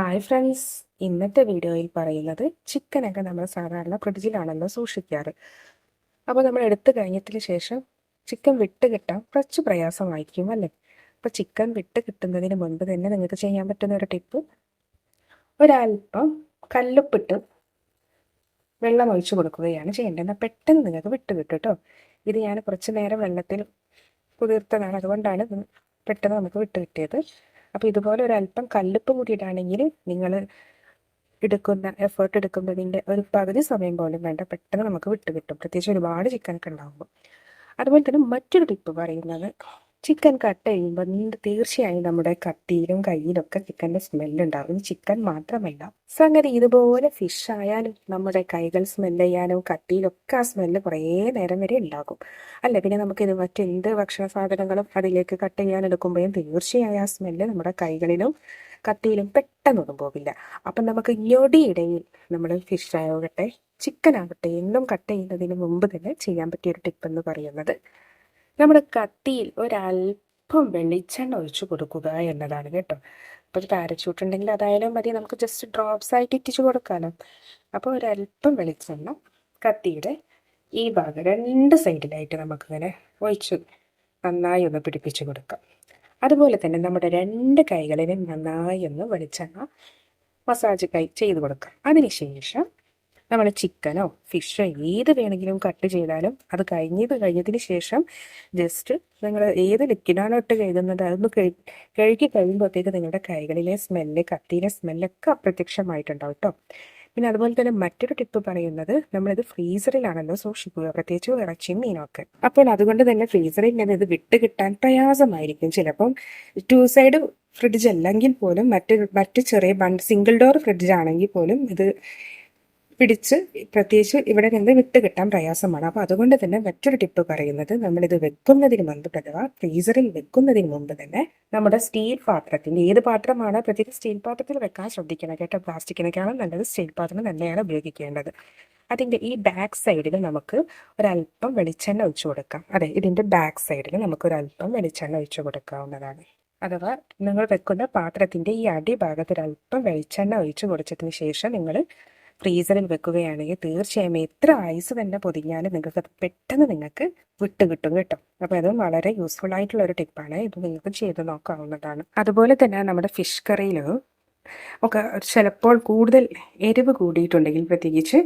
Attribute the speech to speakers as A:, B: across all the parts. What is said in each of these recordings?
A: Hi friends ഇന്നത്തെ വീഡിയോയിൽ പറയുന്നത് ചിക്കനൊക്കെ നമ്മൾ സാധാരണ ഫ്രിഡ്ജിലാണല്ലോ സൂക്ഷിക്കാറ്. അപ്പോൾ നമ്മൾ എടുത്തു കഴിഞ്ഞതിന് ശേഷം ചിക്കൻ വിട്ട് കിട്ടാൻ കുറച്ച് പ്രയാസമായിരിക്കും അല്ലേ? അപ്പോൾ ചിക്കൻ വിട്ട് കിട്ടുന്നതിന് മുൻപ് തന്നെ നിങ്ങൾക്ക് ചെയ്യാൻ പറ്റുന്ന ഒരു ടിപ്പ്. ഒരല്പം കല്ലുപ്പിട്ട് വെള്ളം ഒഴിച്ചു കൊടുക്കുകയാണ് ചെയ്യേണ്ടത്. എന്നാൽ പെട്ടെന്ന് നിങ്ങൾക്ക് വിട്ട് കിട്ടും കേട്ടോ. ഇത് ഞാൻ കുറച്ച് നേരം വെള്ളത്തിൽ കുതിർത്തതാണ്. അതുകൊണ്ടാണ് പെട്ടെന്ന് നമുക്ക് വിട്ട് കിട്ടിയത്. അപ്പോൾ ഇതുപോലെ ഒരു അല്പം കല്ലുപ്പ് കൂടിയിട്ടാണെങ്കിൽ നിങ്ങൾ എടുക്കുന്ന എഫേർട്ട് എടുക്കുന്നതിന്റെ ഒരു പകുതി സമയം പോലും വേണ്ട. പെട്ടെന്ന് നമുക്ക് വിട്ട് കിട്ടും പ്രത്യേകിച്ച് ഒരുപാട് ചിക്കനൊക്കെ ഉണ്ടാകുമ്പോൾ അതുപോലെ തന്നെ മറ്റൊരു ടിപ്പ് പറയുന്നത് ചിക്കൻ കട്ട് ചെയ്യുമ്പോൾ നീണ്ട് തീർച്ചയായും നമ്മുടെ കത്തിയിലും കയ്യിലൊക്കെ ചിക്കന്റെ സ്മെല്ലുണ്ടാവും ചിക്കൻ മാത്രമല്ല സംഗതി ഇതുപോലെ ഫിഷ് ആയാലും നമ്മുടെ കൈകൾ സ്മെല്ല് ചെയ്യാനും കത്തിയിലൊക്കെ ആ സ്മെല്ല് കുറേ നേരം വരെ ഉണ്ടാകും. അല്ല പിന്നെ നമുക്കിത് മറ്റെന്ത് ഭക്ഷണ സാധനങ്ങളും അതിലേക്ക് കട്ട് ചെയ്യാൻ എടുക്കുമ്പോഴും തീർച്ചയായും ആ സ്മെല്ല് നമ്മുടെ കൈകളിലും കത്തിയിലും പെട്ടെന്നൊന്നും പോകില്ല അപ്പം നമുക്ക് ഞൊടിയിടയിൽ നമ്മൾ ഫിഷ് ആകട്ടെ ചിക്കൻ ആകട്ടെ എന്നും കട്ട് ചെയ്യുന്നതിന് മുമ്പ് തന്നെ ചെയ്യാൻ പറ്റിയ ഒരു ടിപ്പ് എന്ന് പറയുന്നത് നമ്മുടെ കത്തിയിൽ ഒരല്പം വെളിച്ചെണ്ണ ഒഴിച്ചു കൊടുക്കുക എന്നതാണ് കേട്ടോ. അപ്പോൾ പാരച്യൂട്ട് ഉണ്ടെങ്കിൽ അതായാലും മതി നമുക്ക് ജസ്റ്റ് ഡ്രോപ്സ് ആയിട്ട് ഇറ്റിച്ചു കൊടുക്കാമല്ലോ അപ്പോൾ ഒരല്പം വെളിച്ചെണ്ണ കത്തിയുടെ ഈ ഭാഗം രണ്ട് സൈഡിലായിട്ട് നമുക്കിങ്ങനെ ഒഴിച്ച് നന്നായി ഒന്ന് പിടിപ്പിച്ചു കൊടുക്കാം. അതുപോലെ തന്നെ നമ്മുടെ രണ്ട് കൈകളിലും നന്നായി ഒന്ന് വെളിച്ചെണ്ണ മസാജ് കൈ ചെയ്ത് കൊടുക്കാം. അതിനുശേഷം നമ്മൾ ചിക്കനോ ഫിഷോ ഏത് വേണമെങ്കിലും കട്ട് ചെയ്താലും അത് കഴിഞ്ഞത് കഴിഞ്ഞതിന് ശേഷം ജസ്റ്റ് നിങ്ങൾ ഏത് ലിക്വിഡാണോ ഇട്ട് കഴുകുന്നത് അതൊന്ന് കഴി കഴുകി കഴിയുമ്പോഴത്തേക്ക് നിങ്ങളുടെ കൈകളിലെ സ്മെല്ല് കത്തിയിലെ സ്മെല്ലൊക്കെ അപ്രത്യക്ഷമായിട്ടുണ്ടാവും കേട്ടോ പിന്നെ അതുപോലെ തന്നെ മറ്റൊരു ടിപ്പ് പറയുന്നത് നമ്മളിത് ഫ്രീസറിലാണല്ലോ സൂക്ഷിക്കുക പ്രത്യേകിച്ച് ഇറച്ചിയും മീനൊക്കെ അപ്പോൾ അതുകൊണ്ട് തന്നെ ഫ്രീസറിൽ നിന്ന് ഇത് വിട്ട് കിട്ടാൻ പ്രയാസമായിരിക്കും ചിലപ്പം. ടു സൈഡ് ഫ്രിഡ്ജ് അല്ലെങ്കിൽ പോലും മറ്റ് മറ്റ് ചെറിയ സിംഗിൾ ഡോർ ഫ്രിഡ്ജ് ആണെങ്കിൽ പോലും ഇത് പിടിച്ച് പ്രത്യേകിച്ച് ഇവിടെ നിന്ന് വിട്ട് കിട്ടാൻ പ്രയാസമാണ്. അപ്പോൾ അതുകൊണ്ട് തന്നെ മറ്റൊരു ടിപ്പ് പറയുന്നത് നമ്മളിത് വെക്കുന്നതിന് മുമ്പ് അഥവാ ഫ്രീസറിൽ വെക്കുന്നതിന് മുമ്പ് തന്നെ നമ്മുടെ സ്റ്റീൽ പാത്രത്തിന്റെ ഏത് പാത്രമാണ് പ്രത്യേകിച്ച് സ്റ്റീൽ പാത്രത്തിൽ വെക്കാൻ ശ്രദ്ധിക്കണം. കേട്ടോ പ്ലാസ്റ്റിക്കിനേക്കാളും നല്ലത് സ്റ്റീൽ പാത്രം തന്നെയാണ് ഉപയോഗിക്കേണ്ടത്. അതിന്റെ ഈ ബാക്ക് സൈഡിൽ നമുക്ക് ഒരല്പം വെളിച്ചെണ്ണ ഒഴിച്ചു കൊടുക്കാം. അതെ ഇതിന്റെ ബാക്ക് സൈഡിൽ നമുക്ക് ഒരല്പം വെളിച്ചെണ്ണ ഒഴിച്ചു കൊടുക്കാവുന്നതാണ്. അഥവാ നിങ്ങൾ വെക്കുന്ന പാത്രത്തിന്റെ ഈ അടിഭാഗത്ത് ഒരല്പം വെളിച്ചെണ്ണ ഒഴിച്ചു കൊടുത്തതിന് ശേഷം നിങ്ങൾ ഫ്രീസറിൽ വെക്കുകയാണെങ്കിൽ തീർച്ചയായും എത്ര ഐസ് തന്നെ പൊതിഞ്ഞാലും നിങ്ങൾക്ക് അത് പെട്ടെന്ന് നിങ്ങൾക്ക് വിട്ട് കിട്ടും കേട്ടോ. അപ്പോൾ അത് വളരെ യൂസ്ഫുൾ ആയിട്ടുള്ള ഒരു ടിപ്പാണ് ഇത് നിങ്ങൾക്ക് ചെയ്ത് നോക്കാവുന്നതാണ്. അതുപോലെ തന്നെ നമ്മുടെ ഫിഷ് കറിയിൽ ഒക്കെ ചിലപ്പോൾ കൂടുതൽ എരിവ് കൂടിയിട്ടുണ്ടെങ്കിൽ പ്രത്യേകിച്ച്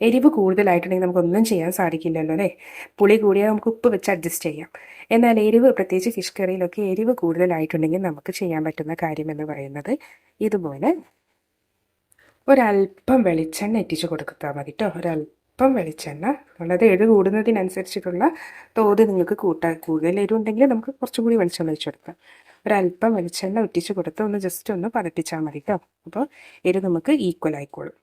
A: എരിവ് കൂടുതലായിട്ടുണ്ടെങ്കിൽ നമുക്കൊന്നും ചെയ്യാൻ സാധിക്കില്ലല്ലോ അല്ലേ? പുളി കൂടിയാൽ നമുക്ക് ഉപ്പ് വെച്ച് അഡ്ജസ്റ്റ് ചെയ്യാം. എന്നാൽ എരിവ് പ്രത്യേകിച്ച് ഫിഷ് കറിയിലൊക്കെ എരിവ് കൂടുതലായിട്ടുണ്ടെങ്കിൽ നമുക്ക് ചെയ്യാൻ പറ്റുന്ന കാര്യം എന്ന് പറയുന്നത് ഇതുപോലെ ഒരല്പം വെളിച്ചെണ്ണ എത്തിച്ച് കൊടുത്താൽ മതി കേട്ടോ ഒരല്പം വെളിച്ചെണ്ണ. വളരെ എഴു കൂടുന്നതിനനുസരിച്ചിട്ടുള്ള തോത് നിങ്ങൾക്ക് കൂട്ടാൻ കൂടുതൽ എരിവുണ്ടെങ്കിൽ നമുക്ക് കുറച്ചും കൂടി വെളിച്ചെണ്ണ ഒഴിച്ചു കൊടുക്കാം ഒരല്പം വെളിച്ചെണ്ണ ഒറ്റിച്ച് കൊടുത്ത് ഒന്ന് ജസ്റ്റ് ഒന്ന് പതപ്പിച്ചാൽ മതി കേട്ടോ അപ്പോൾ എരിവ് നമുക്ക് ഈക്വൽ ആയിക്കോളും.